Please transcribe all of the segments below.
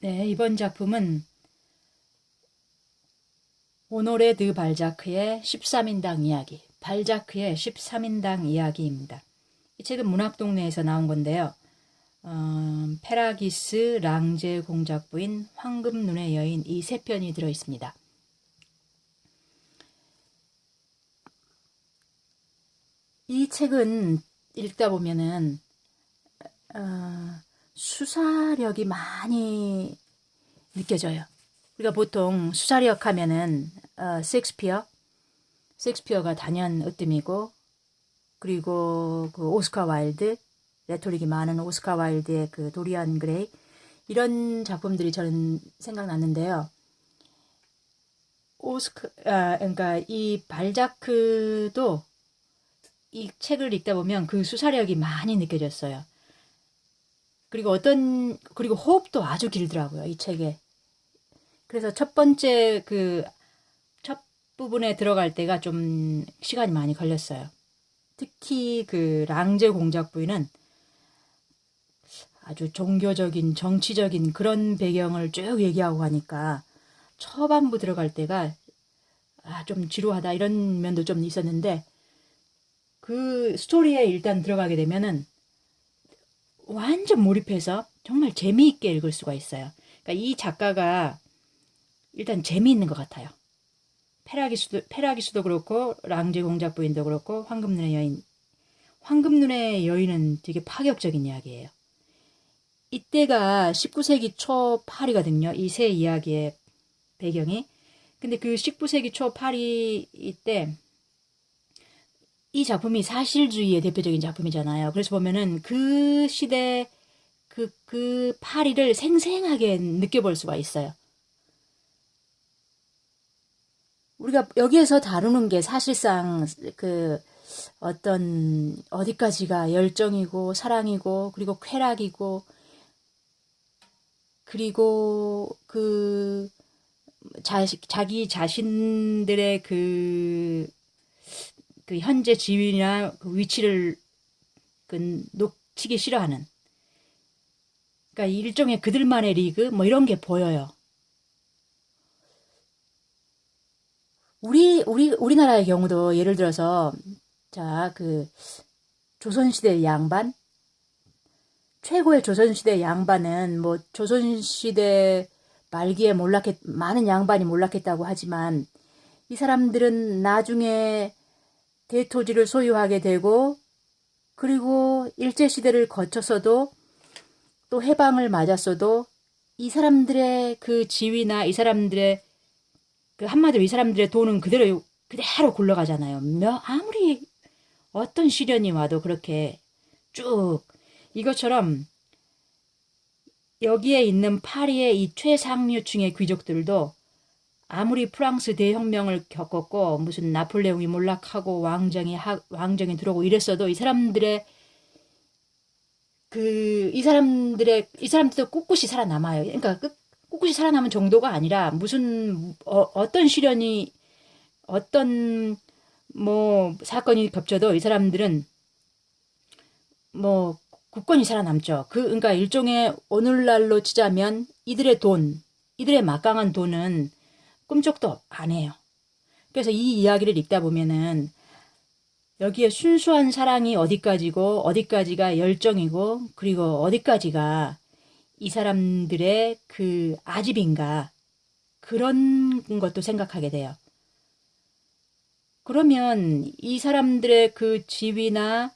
네, 이번 작품은 오노레 드 발자크의 13인당 이야기, 발자크의 13인당 이야기입니다. 이 책은 문학동네에서 나온 건데요. 어, 페라기스, 랑제 공작부인, 황금눈의 여인 이 세 편이 들어 있습니다. 이 책은 읽다 보면은 어, 수사력이 많이 느껴져요. 우리가 보통 수사력 하면은 어, 섹스피어, 섹스피어가 단연 으뜸이고 그리고 그 오스카 와일드, 레토릭이 많은 오스카 와일드의 그 도리안 그레이 이런 작품들이 저는 생각났는데요. 오스카, 아, 그러니까 이 발자크도 이 책을 읽다 보면 그 수사력이 많이 느껴졌어요. 그리고 어떤 그리고 호흡도 아주 길더라고요 이 책에. 그래서 첫 번째 그 첫 부분에 들어갈 때가 좀 시간이 많이 걸렸어요. 특히 그 랑제 공작 부인은 아주 종교적인 정치적인 그런 배경을 쭉 얘기하고 하니까 초반부 들어갈 때가 아, 좀 지루하다 이런 면도 좀 있었는데 그 스토리에 일단 들어가게 되면은 완전 몰입해서 정말 재미있게 읽을 수가 있어요. 그러니까 이 작가가 일단 재미있는 것 같아요. 페라기수도, 페라기수도 그렇고, 랑제 공작 부인도 그렇고, 황금눈의 여인. 황금눈의 여인은 되게 파격적인 이야기예요. 이때가 19세기 초 파리거든요. 이 세 이야기의 배경이. 근데 그 19세기 초 파리 이때 이 작품이 사실주의의 대표적인 작품이잖아요. 그래서 보면은 그 시대 그, 그 파리를 생생하게 느껴볼 수가 있어요. 우리가 여기에서 다루는 게 사실상 그 어떤 어디까지가 열정이고 사랑이고 그리고 쾌락이고 그리고 그 자, 자기 자신들의 그, 그 현재 지위나 그 위치를 그 놓치기 싫어하는 그러니까 일종의 그들만의 리그 뭐 이런 게 보여요. 우리 우리 우리나라의 경우도 예를 들어서 자 그 조선시대 양반 최고의 조선시대 양반은 뭐 조선시대 말기에 몰락했 많은 양반이 몰락했다고 하지만 이 사람들은 나중에 대토지를 소유하게 되고 그리고 일제 시대를 거쳐서도 또 해방을 맞았어도 이 사람들의 그 지위나 이 사람들의 그 한마디로 이 사람들의 돈은 그대로 그대로 굴러가잖아요. 며 아무리 어떤 시련이 와도 그렇게 쭉 이것처럼 여기에 있는 파리의 이 최상류층의 귀족들도 아무리 프랑스 대혁명을 겪었고 무슨 나폴레옹이 몰락하고 왕정이 하, 왕정이 들어오고 이랬어도 이 사람들의 그 이 사람들의 이 사람들도 꿋꿋이 살아남아요. 그러니까 끝 꿋꿋이 살아남은 정도가 아니라 무슨 어, 어떤 시련이 어떤 뭐 사건이 겹쳐도 이 사람들은 뭐 굳건히 살아남죠. 그 그러니까 일종의 오늘날로 치자면 이들의 돈, 이들의 막강한 돈은 꿈쩍도 안 해요. 그래서 이 이야기를 읽다 보면은 여기에 순수한 사랑이 어디까지고 어디까지가 열정이고 그리고 어디까지가 이 사람들의 그 아집인가 그런 것도 생각하게 돼요. 그러면 이 사람들의 그 지위나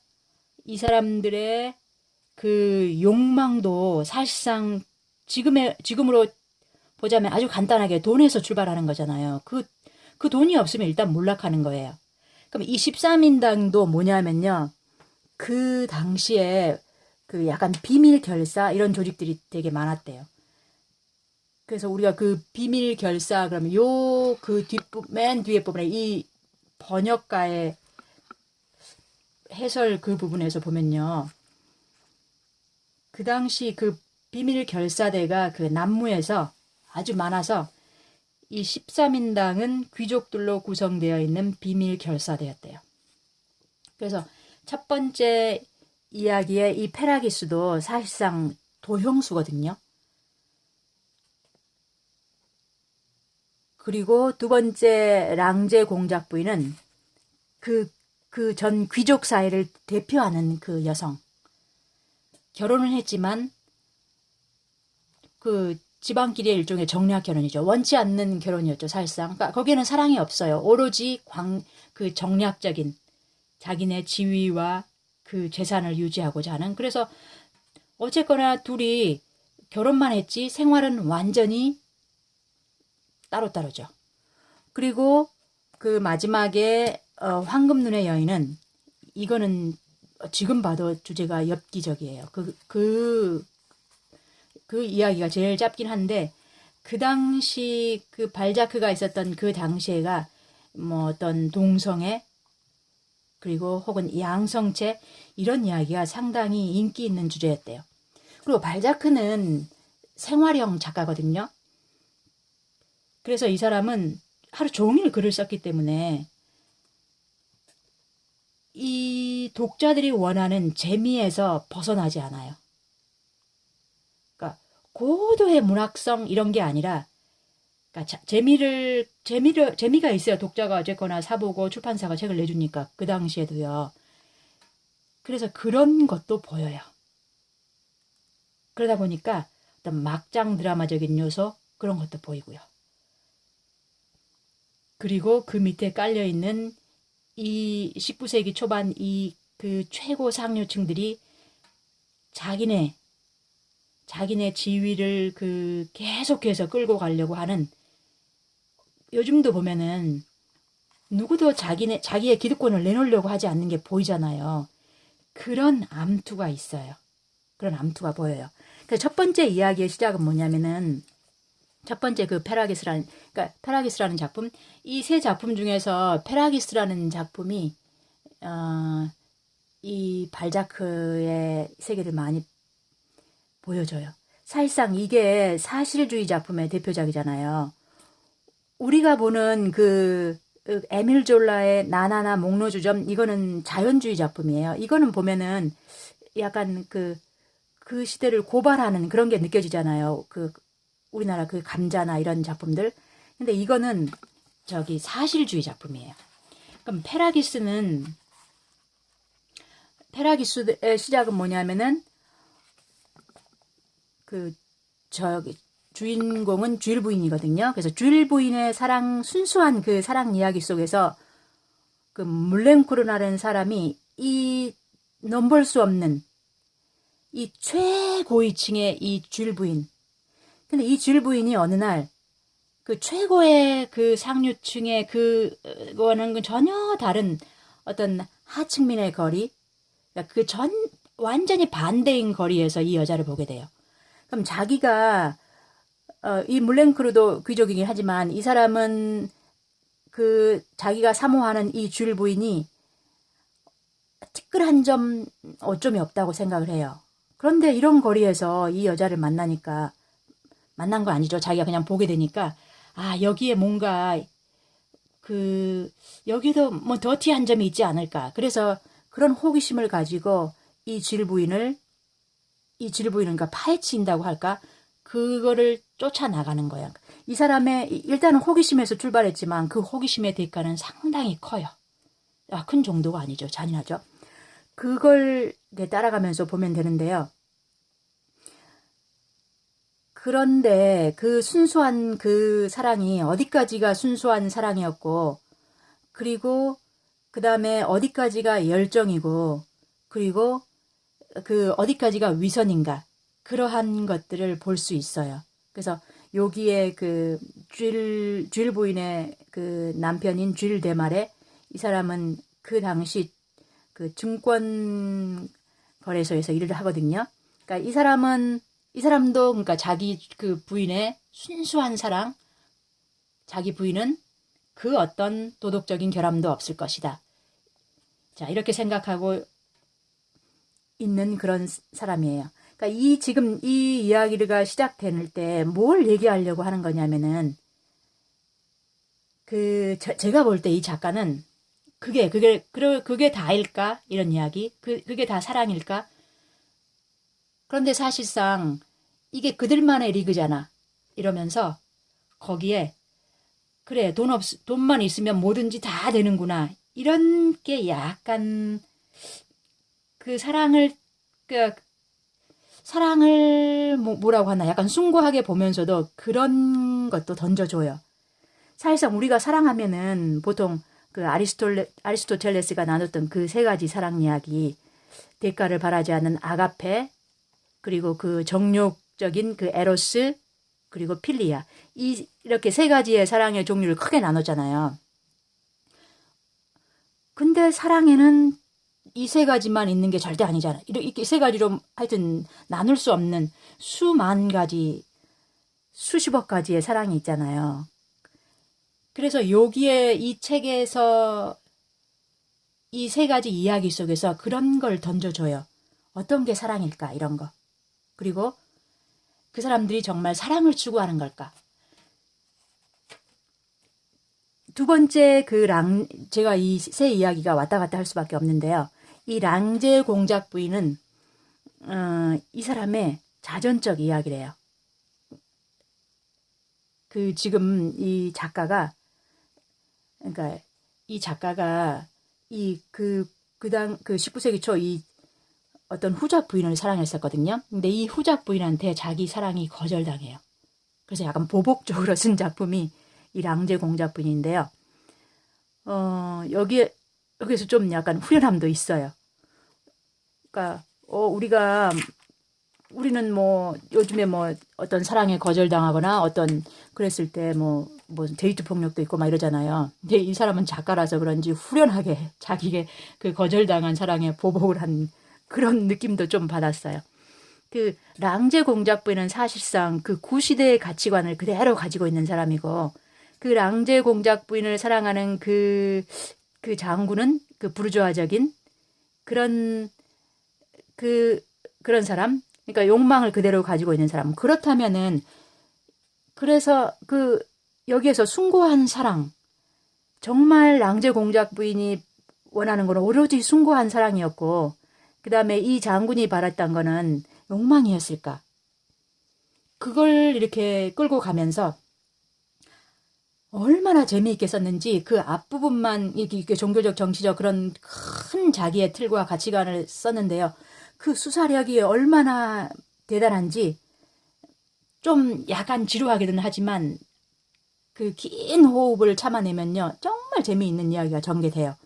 이 사람들의 그 욕망도 사실상 지금의 지금으로 보자면 아주 간단하게 돈에서 출발하는 거잖아요. 그, 그 돈이 없으면 일단 몰락하는 거예요. 그럼 이 13인당도 뭐냐면요. 그 당시에 그 약간 비밀 결사 이런 조직들이 되게 많았대요. 그래서 우리가 그 비밀 결사 그러면 요 그 뒷부 맨 뒤에 부분에 이 번역가의 해설 그 부분에서 보면요. 그 당시 그 비밀 결사대가 그 남무에서 아주 많아서 이 13인당은 귀족들로 구성되어 있는 비밀 결사대였대요. 그래서 첫 번째 이야기의 이 페라기스도 사실상 도형수거든요. 그리고 두 번째 랑제 공작 부인은 그, 그 전 귀족 사회를 대표하는 그 여성. 결혼은 했지만 그 지방끼리의 일종의 정략 결혼이죠. 원치 않는 결혼이었죠, 사실상. 그러니까 거기에는 사랑이 없어요. 오로지 광, 그 정략적인 자기네 지위와 그 재산을 유지하고자 하는. 그래서 어쨌거나 둘이 결혼만 했지 생활은 완전히 따로따로죠. 그리고 그 마지막에 어, 황금눈의 여인은 이거는 지금 봐도 주제가 엽기적이에요. 그, 그, 그 이야기가 제일 짧긴 한데, 그 당시 그 발자크가 있었던 그 당시에가 뭐 어떤 동성애, 그리고 혹은 양성체, 이런 이야기가 상당히 인기 있는 주제였대요. 그리고 발자크는 생활형 작가거든요. 그래서 이 사람은 하루 종일 글을 썼기 때문에 이 독자들이 원하는 재미에서 벗어나지 않아요. 고도의 문학성 이런 게 아니라 그러니까 자, 재미를 재미를 재미가 있어야 독자가 어쨌거나 사보고 출판사가 책을 내주니까 그 당시에도요. 그래서 그런 것도 보여요. 그러다 보니까 어떤 막장 드라마적인 요소 그런 것도 보이고요. 그리고 그 밑에 깔려 있는 이 19세기 초반 이 그 최고 상류층들이 자기네 자기네 지위를 그 계속해서 끌고 가려고 하는 요즘도 보면은 누구도 자기네 자기의 기득권을 내놓으려고 하지 않는 게 보이잖아요. 그런 암투가 있어요. 그런 암투가 보여요. 그래서 첫 번째 이야기의 시작은 뭐냐면은 첫 번째 그 페라기스라는 그러니까 페라기스라는 작품 이 세 작품 중에서 페라기스라는 작품이 어, 이 발자크의 세계를 많이 보여줘요. 사실상 이게 사실주의 작품의 대표작이잖아요. 우리가 보는 그 에밀 졸라의 나나나 목로주점 이거는 자연주의 작품이에요. 이거는 보면은 약간 그, 그 시대를 고발하는 그런 게 느껴지잖아요. 그 우리나라 그 감자나 이런 작품들. 근데 이거는 저기 사실주의 작품이에요. 그럼 페라기스는 페라기스의 시작은 뭐냐면은 그 저기 주인공은 주일 부인이거든요. 그래서 주일 부인의 사랑 순수한 그 사랑 이야기 속에서 그 물랭코르나라는 사람이 이 넘볼 수 없는 이 최고위층의 이 주일 부인. 근데 이 주일 부인이 어느 날 그 최고의 그 상류층의 그거는 전혀 다른 어떤 하층민의 거리, 그 전 완전히 반대인 거리에서 이 여자를 보게 돼요. 그럼 자기가 어, 이 물랭크루도 귀족이긴 하지만 이 사람은 그 자기가 사모하는 이 줄 부인이 티끌한 점 어점이 없다고 생각을 해요. 그런데 이런 거리에서 이 여자를 만나니까 만난 거 아니죠. 자기가 그냥 보게 되니까 아 여기에 뭔가 그 여기도 뭐 더티한 점이 있지 않을까. 그래서 그런 호기심을 가지고 이 질 부인을 이 질 부인을 그러니까 파헤친다고 할까 그거를 쫓아 나가는 거야. 이 사람의 일단은 호기심에서 출발했지만 그 호기심의 대가는 상당히 커요. 아, 큰 정도가 아니죠. 잔인하죠. 그걸 따라가면서 보면 되는데요. 그런데 그 순수한 그 사랑이 어디까지가 순수한 사랑이었고, 그리고 그 다음에 어디까지가 열정이고, 그리고 그 어디까지가 위선인가, 그러한 것들을 볼 수 있어요. 그래서 여기에 그 쥐를, 쥐 부인의 그 남편인 쥐 대말에 이 사람은 그 당시 그 증권 거래소에서 일을 하거든요. 그러니까 이 사람은 이 사람도 그러니까 자기 그 부인의 순수한 사랑, 자기 부인은 그 어떤 도덕적인 결함도 없을 것이다. 자, 이렇게 생각하고 있는 그런 사람이에요. 그러니까 이 지금 이 이야기가 시작될 때 뭘 얘기하려고 하는 거냐면은 그 저, 제가 볼 때 이 작가는 그게 그게 그게 다일까 이런 이야기 그 그게 다 사랑일까 그런데 사실상 이게 그들만의 리그잖아. 이러면서 거기에 그래 돈 없 돈만 있으면 뭐든지 다 되는구나 이런 게 약간 그 사랑을 그 사랑을 뭐, 뭐라고 하나 약간 숭고하게 보면서도 그런 것도 던져줘요. 사실상 우리가 사랑하면은 보통 그 아리스톨레, 아리스토텔레스가 나눴던 그 세 가지 사랑 이야기 대가를 바라지 않는 아가페 그리고 그 정욕적인 그 에로스 그리고 필리아 이 이렇게 세 가지의 사랑의 종류를 크게 나눴잖아요. 근데 사랑에는 이 세 가지만 있는 게 절대 아니잖아. 이렇게 세 가지로 하여튼 나눌 수 없는 수만 가지, 수십억 가지의 사랑이 있잖아요. 그래서 여기에 이 책에서 이 세 가지 이야기 속에서 그런 걸 던져줘요. 어떤 게 사랑일까, 이런 거. 그리고 그 사람들이 정말 사랑을 추구하는 걸까? 두 번째 그 랑, 제가 이세 이야기가 왔다 갔다 할 수밖에 없는데요. 이 랑제 공작 부인은, 어, 이 사람의 자전적 이야기래요. 그 지금 이 작가가, 그러니까 이 작가가 이 그, 그당, 그 19세기 초 이 어떤 후작 부인을 사랑했었거든요. 근데 이 후작 부인한테 자기 사랑이 거절당해요. 그래서 약간 보복적으로 쓴 작품이 이 랑제 공작 부인인데요. 어, 여기에, 여기서 좀 약간 후련함도 있어요. 그러니까, 어, 우리가, 우리는 뭐, 요즘에 뭐, 어떤 사랑에 거절당하거나 어떤, 그랬을 때 뭐, 뭐, 데이트 폭력도 있고 막 이러잖아요. 근데 이 사람은 작가라서 그런지 후련하게 자기의 그 거절당한 사랑에 보복을 한 그런 느낌도 좀 받았어요. 그 랑제 공작부인은 사실상 그 구시대의 가치관을 그대로 가지고 있는 사람이고 그 랑제 공작 부인을 사랑하는 그, 그 장군은 그 부르주아적인 그런, 그, 그런 사람? 그러니까 욕망을 그대로 가지고 있는 사람. 그렇다면은, 그래서 그, 여기에서 숭고한 사랑. 정말 랑제 공작 부인이 원하는 건 오로지 숭고한 사랑이었고, 그 다음에 이 장군이 바랐던 거는 욕망이었을까? 그걸 이렇게 끌고 가면서 얼마나 재미있게 썼는지 그 앞부분만 이렇게 종교적 정치적 그런 큰 자기의 틀과 가치관을 썼는데요. 그 수사력이 얼마나 대단한지 좀 약간 지루하기는 하지만 그 긴 호흡을 참아내면요. 정말 재미있는 이야기가 전개돼요.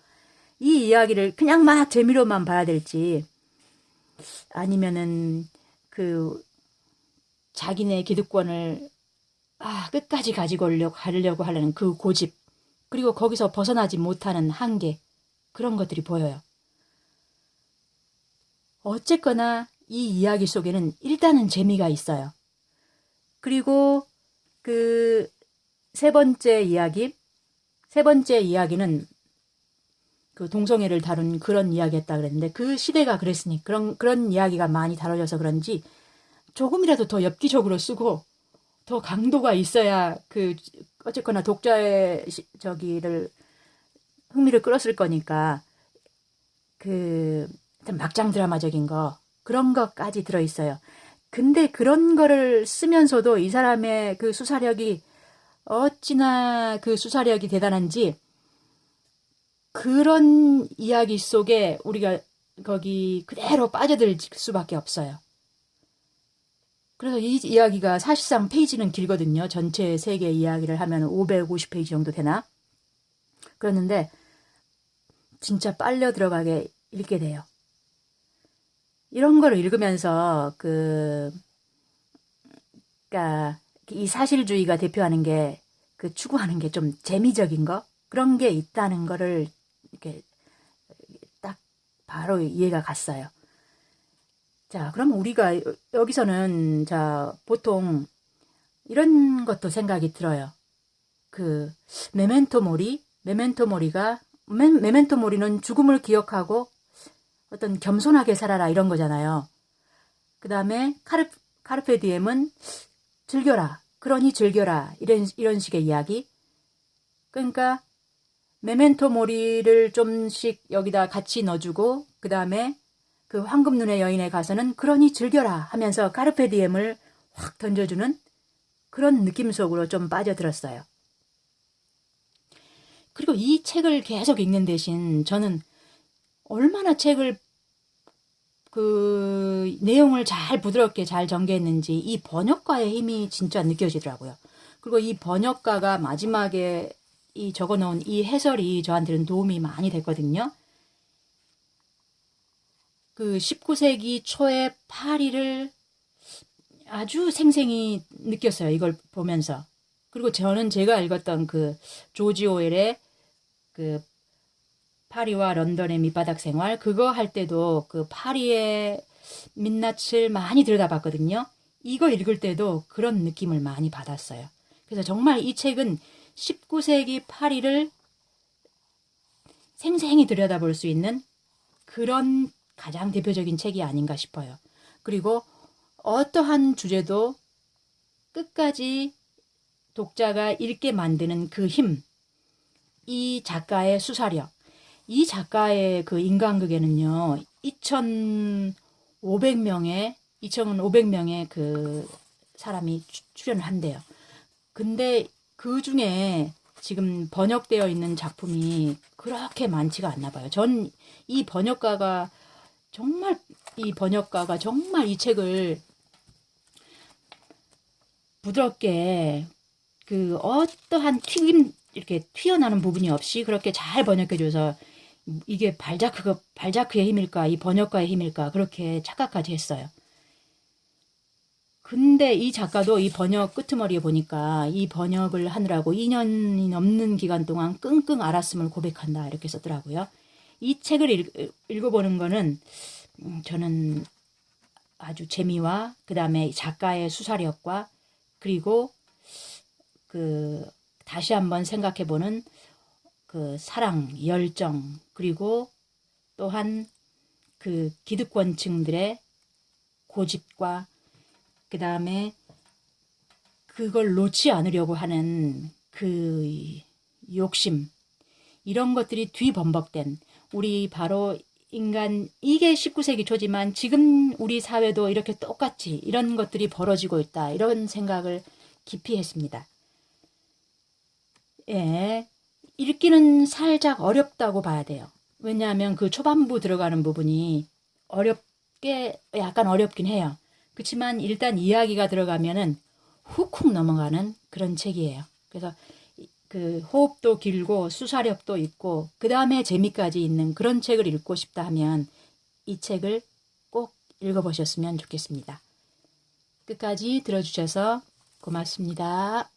이 이야기를 그냥 막 재미로만 봐야 될지 아니면은 그 자기네 기득권을 아, 끝까지 가지고 가려고 하려는 그 고집, 그리고 거기서 벗어나지 못하는 한계, 그런 것들이 보여요. 어쨌거나 이 이야기 속에는 일단은 재미가 있어요. 그리고 그 세 번째 이야기, 세 번째 이야기는 그 동성애를 다룬 그런 이야기였다 그랬는데 그 시대가 그랬으니 그런 그런 이야기가 많이 다뤄져서 그런지 조금이라도 더 엽기적으로 쓰고 더 강도가 있어야 그 어쨌거나 독자의 저기를 흥미를 끌었을 거니까 그 막장 드라마적인 거 그런 것까지 들어 있어요. 근데 그런 거를 쓰면서도 이 사람의 그 수사력이 어찌나 그 수사력이 대단한지 그런 이야기 속에 우리가 거기 그대로 빠져들 수밖에 없어요. 그래서 이 이야기가 사실상 페이지는 길거든요. 전체 세계 이야기를 하면 550페이지 정도 되나? 그랬는데 진짜 빨려 들어가게 읽게 돼요. 이런 거를 읽으면서 그 그러니까 이 사실주의가 대표하는 게 그 추구하는 게 좀 재미적인 거 그런 게 있다는 거를 이렇게 딱 바로 이해가 갔어요. 자, 그럼 우리가 여기서는 자, 보통 이런 것도 생각이 들어요. 그 메멘토 모리, 메멘토 모리가 메, 메멘토 모리는 죽음을 기억하고 어떤 겸손하게 살아라 이런 거잖아요. 그 다음에 카르, 카르페 디엠은 즐겨라. 그러니 즐겨라. 이런, 이런 식의 이야기. 그러니까 메멘토 모리를 좀씩 여기다 같이 넣어주고 그 다음에 그 황금눈의 여인에 가서는 그러니 즐겨라 하면서 까르페디엠을 확 던져주는 그런 느낌 속으로 좀 빠져들었어요. 그리고 이 책을 계속 읽는 대신 저는 얼마나 책을 그 내용을 잘 부드럽게 잘 전개했는지 이 번역가의 힘이 진짜 느껴지더라고요. 그리고 이 번역가가 마지막에 이 적어 놓은 이 해설이 저한테는 도움이 많이 됐거든요. 그 19세기 초의 파리를 아주 생생히 느꼈어요. 이걸 보면서. 그리고 저는 제가 읽었던 그 조지 오웰의 그 파리와 런던의 밑바닥 생활 그거 할 때도 그 파리의 민낯을 많이 들여다봤거든요. 이거 읽을 때도 그런 느낌을 많이 받았어요. 그래서 정말 이 책은 19세기 파리를 생생히 들여다볼 수 있는 그런 가장 대표적인 책이 아닌가 싶어요. 그리고 어떠한 주제도 끝까지 독자가 읽게 만드는 그 힘, 이 작가의 수사력, 이 작가의 그 인간극에는요, 2,500명의, 2,500명의 그 사람이 추- 출연을 한대요. 근데 그 중에 지금 번역되어 있는 작품이 그렇게 많지가 않나 봐요. 전 이 번역가가 정말 이 번역가가 정말 이 책을 부드럽게 그 어떠한 튀김 이렇게 튀어나오는 부분이 없이 그렇게 잘 번역해줘서 이게 발자크가 발자크의 힘일까 이 번역가의 힘일까 그렇게 착각까지 했어요. 근데 이 작가도 이 번역 끄트머리에 보니까 이 번역을 하느라고 2년이 넘는 기간 동안 끙끙 앓았음을 고백한다 이렇게 썼더라고요. 이 책을 읽, 읽어보는 거는 음, 저는 아주 재미와 그 다음에 작가의 수사력과 그리고 그 다시 한번 생각해보는 그 사랑, 열정 그리고 또한 그 기득권층들의 고집과 그 다음에 그걸 놓지 않으려고 하는 그 욕심 이런 것들이 뒤범벅된 우리 바로 인간 이게 19세기 초지만 지금 우리 사회도 이렇게 똑같이 이런 것들이 벌어지고 있다 이런 생각을 깊이 했습니다. 예, 읽기는 살짝 어렵다고 봐야 돼요. 왜냐하면 그 초반부 들어가는 부분이 어렵게 약간 어렵긴 해요. 그렇지만 일단 이야기가 들어가면은 훅훅 넘어가는 그런 책이에요. 그래서 이- 그 호흡도 길고 수사력도 있고 그 다음에 재미까지 있는 그런 책을 읽고 싶다 하면 이 책을 꼭 읽어보셨으면 좋겠습니다. 끝까지 들어주셔서 고맙습니다.